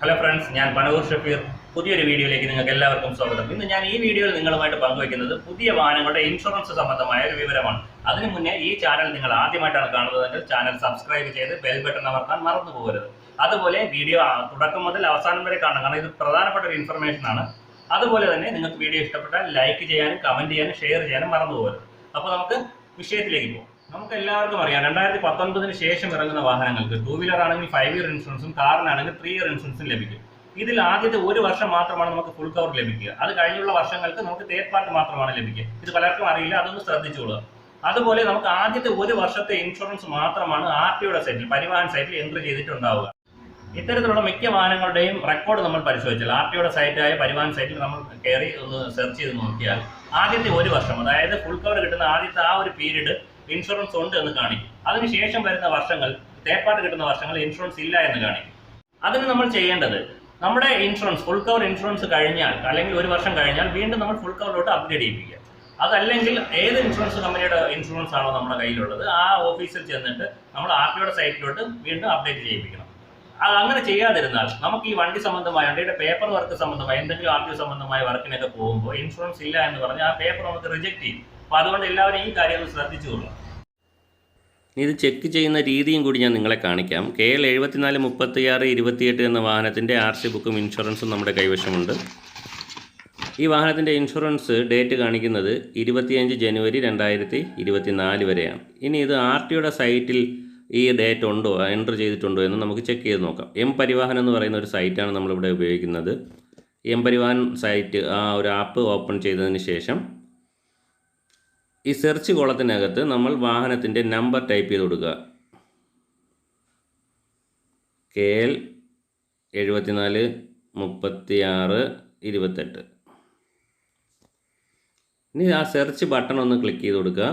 Hello friends ഞാൻ പനവൂർ ഷഫീർ. പുതിയൊരു വീഡിയോയിലേക്ക് നിങ്ങൾക്ക് എല്ലാവർക്കും സ്വാഗതം. ഇന്ന് ഞാൻ ഈ വീഡിയോയിൽ നിങ്ങളുമായിട്ട് പങ്കുവയ്ക്കുന്നത് പുതിയ വാഹനങ്ങളുടെ ഇൻഷുറൻസ് സംബന്ധമായ ഒരു വിവരമാണ്. അതിനു മുന്നേ ഈ ചാനൽ നിങ്ങൾ ആദ്യമായിട്ടാണ് കാണുന്നതെങ്കിൽ ചാനൽ സബ്സ്ക്രൈബ് ചെയ്ത് ബെൽ ബട്ടൺ അമർത്താൻ മറന്നു പോകരുത്. അതുപോലെ വീഡിയോ തുടക്കം മുതൽ അവസാനം വരെ കാണണം. കാരണം ഇത് പ്രധാനപ്പെട്ട ഒരു ഇൻഫർമേഷൻ ആണ്. അതുപോലെ തന്നെ നിങ്ങൾക്ക് വീഡിയോ ഇഷ്ടപ്പെട്ടാൽ ലൈക്ക് ചെയ്യാനും കമന്റ് ചെയ്യാനും ഷെയർ ചെയ്യാനും മറന്നു പോകരുത്. അപ്പോൾ നമുക്ക് വിഷയത്തിലേക്ക് പോകും. നമുക്ക് എല്ലാവർക്കും അറിയാം. രണ്ടായിരത്തി പത്തൊൻപതിന് ശേഷം ഇറങ്ങുന്ന വാഹനങ്ങൾക്ക് ടൂ വീലർ ആണെങ്കിൽ ഫൈവ് ഇയർ ഇൻഷുറൻസും കാറിനാണെങ്കിൽ ത്രീ ഇയർ ഇൻഷുറൻസും ലഭിക്കും. ഇതിൽ ആദ്യത്തെ ഒരു വർഷം മാത്രമാണ് നമുക്ക് ഫുൾ കവർ ലഭിക്കുക. അത് കഴിഞ്ഞുള്ള വർഷങ്ങൾക്ക് നമുക്ക് തേർഡ് പാർട്ട് മാത്രമാണ് ലഭിക്കുക. ഇത് പലർക്കും അറിയില്ല അതൊന്ന് ശ്രദ്ധിച്ചോളുക. അതുപോലെ നമുക്ക് ആദ്യത്തെ ഒരു വർഷത്തെ ഇൻഷുറൻസ് മാത്രമാണ് ആർ ടിയുടെ സൈറ്റിൽ പരിവാഹൻ സൈറ്റിൽ എൻട്രി ചെയ്തിട്ടുണ്ടാവുക. ഇത്തരത്തിലുള്ള മിക്ക വാഹനങ്ങളുടെയും റെക്കോർഡ് നമ്മൾ പരിശോധിച്ചാൽ ആർ ടിയുടെ സൈറ്റായ പരിവാഹൻ സൈറ്റിൽ നമ്മൾ കയറി ഒന്ന് സെർച്ച് ചെയ്ത് നോക്കിയാൽ ആദ്യത്തെ ഒരു വർഷം അതായത് ഫുൾ കവർ കിട്ടുന്ന ആദ്യത്തെ ആ ഒരു പീരീഡ് ഇൻഷുറൻസ് ഉണ്ട് എന്ന് കാണിക്കും. അതിനുശേഷം വരുന്ന വർഷങ്ങൾ തേർഡ് പാർട്ട് കിട്ടുന്ന വർഷങ്ങൾ ഇൻഷുറൻസ് ഇല്ല എന്ന് കാണിക്കും. അതിന് നമ്മൾ ചെയ്യേണ്ടത് നമ്മുടെ ഇൻഷുറൻസ് ഫുൾ കവർ ഇൻഷുറൻസ് കഴിഞ്ഞാൽ അല്ലെങ്കിൽ ഒരു വർഷം കഴിഞ്ഞാൽ വീണ്ടും നമ്മൾ ഫുൾ കവറിലോട്ട് അപ്ഗ്രേഡ് ചെയ്യിപ്പിക്കുക. അതല്ലെങ്കിൽ ഏത് ഇൻഷുറൻസ് കമ്പനിയുടെ ഇൻഷുറൻസ് ആണോ നമ്മുടെ കയ്യിലുള്ളത് ആ ഓഫീസിൽ ചെന്നിട്ട് നമ്മൾ ആർ സൈറ്റിലോട്ട് വീണ്ടും അപ്ഡേറ്റ് ചെയ്യിപ്പിക്കണം. അത് അങ്ങനെ ചെയ്യാതിരുന്നാൽ നമുക്ക് ഈ വണ്ടി സംബന്ധമായ വണ്ടിയുടെ പേപ്പർ വർക്ക് സംബന്ധമായ എന്തെങ്കിലും ആർ ടി സംബന്ധമായ വർക്കിനൊക്കെ പോകുമ്പോൾ ഇൻഷുറൻസ് ഇല്ല എന്ന് പറഞ്ഞാൽ ആ പേപ്പർ നമുക്ക് റിജക്ട് ചെയ്യും. അപ്പോൾ അതുകൊണ്ട് എല്ലാവരും ഈ കാര്യം ഒന്ന് ശ്രദ്ധിച്ചു ഇത് ചെക്ക് ചെയ്യുന്ന രീതിയും കൂടി ഞാൻ നിങ്ങളെ കാണിക്കാം. കെ എൽ എഴുപത്തിനാല് മുപ്പത്തിയാറ് ഇരുപത്തിയെട്ട് എന്ന വാഹനത്തിന്റെ ആർ സി ബുക്കും ഇൻഷുറൻസും നമ്മുടെ കൈവശമുണ്ട്. ഈ വാഹനത്തിന്റെ ഇൻഷുറൻസ് ഡേറ്റ് കാണിക്കുന്നത് ഇരുപത്തിയഞ്ച് ജനുവരി രണ്ടായിരത്തി ഇരുപത്തിനാല് വരെയാണ്. ഇനി ഇത് ആർ ടിയുടെ സൈറ്റിൽ ഈ ഡേറ്റ് ഉണ്ടോ എന്റർ ചെയ്തിട്ടുണ്ടോ എന്ന് നമുക്ക് ചെക്ക് ചെയ്ത് നോക്കാം. എം പരിവാഹൻ എന്ന് പറയുന്ന ഒരു സൈറ്റാണ് നമ്മളിവിടെ ഉപയോഗിക്കുന്നത്. എം പരിവാഹൻ സൈറ്റ് ആ ഒരു ആപ്പ് ഓപ്പൺ ചെയ്തതിന് ശേഷം ഈ സെർച്ച് കോളത്തിനകത്ത് നമ്മൾ വാഹനത്തിന്റെ നമ്പർ ടൈപ്പ് ചെയ്ത് കൊടുക്കുക. കെ എൽ എഴുപത്തിനാല് മുപ്പത്തിയാറ് ഇരുപത്തെട്ട്. ഇനി ആ സെർച്ച് ബട്ടൺ ഒന്ന് ക്ലിക്ക് ചെയ്ത് കൊടുക്കുക.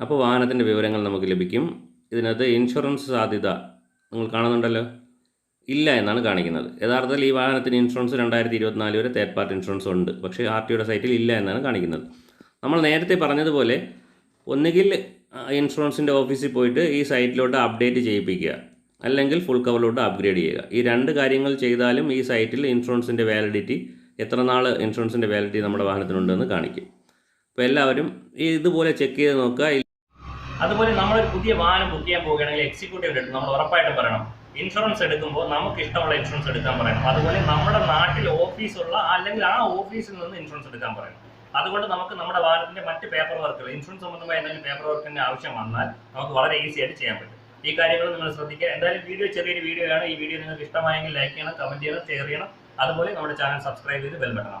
അപ്പോൾ വാഹനത്തിന്റെ വിവരങ്ങൾ നമുക്ക് ലഭിക്കും. ഇതിനകത്ത് ഇൻഷുറൻസ് സാധ്യത നിങ്ങൾ കാണുന്നുണ്ടല്ലോ. ഇല്ല എന്നാണ് കാണിക്കുന്നത്. യഥാർത്ഥത്തിൽ ഈ വാഹനത്തിന് ഇൻഷുറൻസ് രണ്ടായിരത്തി ഇരുപത്തിനാല് വരെ തേർഡ് പാർട്ടി ഇൻഷുറൻസ് ഉണ്ട്. പക്ഷേ ആർ ടിയുടെ സൈറ്റിൽ ഇല്ല എന്നാണ് കാണിക്കുന്നത്. നമ്മൾ നേരത്തെ പറഞ്ഞതുപോലെ ഒന്നുകിൽ ഇൻഷുറൻസിന്റെ ഓഫീസിൽ പോയിട്ട് ഈ സൈറ്റിലോട്ട് അപ്ഡേറ്റ് ചെയ്യിപ്പിക്കുക. അല്ലെങ്കിൽ ഫുൾ കവറിലോട്ട് അപ്ഗ്രേഡ് ചെയ്യുക. ഈ രണ്ട് കാര്യങ്ങൾ ചെയ്താലും ഈ സൈറ്റിൽ ഇൻഷുറൻസിന്റെ വാലിഡിറ്റി എത്ര നാൾ ഇൻഷുറൻസിന്റെ വാലിഡിറ്റി നമ്മുടെ വാഹനത്തിനുണ്ടെന്ന് കാണിക്കും. അപ്പോൾ എല്ലാവരും ഇതുപോലെ ചെക്ക് ചെയ്ത് നോക്കുക. അതുപോലെ നമ്മളൊരു പുതിയ വാഹനം ബുക്ക് ചെയ്യാൻ പോവുകയാണെങ്കിൽ എക്സിക്യൂട്ടീവ് നമ്മൾ ഉറപ്പായിട്ട് പറയണം. ഇൻഷുറൻസ് എടുക്കുമ്പോൾ നമുക്ക് ഇഷ്ടമുള്ള ഇൻഷുറൻസ് എടുക്കാൻ പറയണം. അതുപോലെ നമ്മുടെ നാട്ടിൽ ഓഫീസുള്ള അല്ലെങ്കിൽ ആ ഓഫീസിൽ നിന്ന് ഇൻഷുറൻസ് എടുക്കാൻ പറയണം. അതുകൊണ്ട് നമുക്ക് നമ്മുടെ വാഹനത്തിന്റെ മറ്റ് പേപ്പർ വർക്കുകൾ ഇൻഷുറൻസ് സംബന്ധമായ എന്തെങ്കിലും പേപ്പർ വർക്കിന്റെ ആവശ്യം വന്നാൽ നമുക്ക് വളരെ ഈസി ആയിട്ട് ചെയ്യാൻ പറ്റും. ഈ കാര്യങ്ങൾ നിങ്ങൾ ശ്രദ്ധിക്കുക. എന്തായാലും വീഡിയോ ചെറിയൊരു വീഡിയോ ആണ്. ഈ വീഡിയോ നിങ്ങൾക്ക് ഇഷ്ടമായെങ്കിൽ ലൈക്ക് ചെയ്യണം കമന്റ് ചെയ്യണം ഷെയർ ചെയ്യണം. അതുപോലെ നമ്മുടെ ചാനൽ സബ്സ്ക്രൈബ് ചെയ്ത് ബെൽ ബട്ടൺ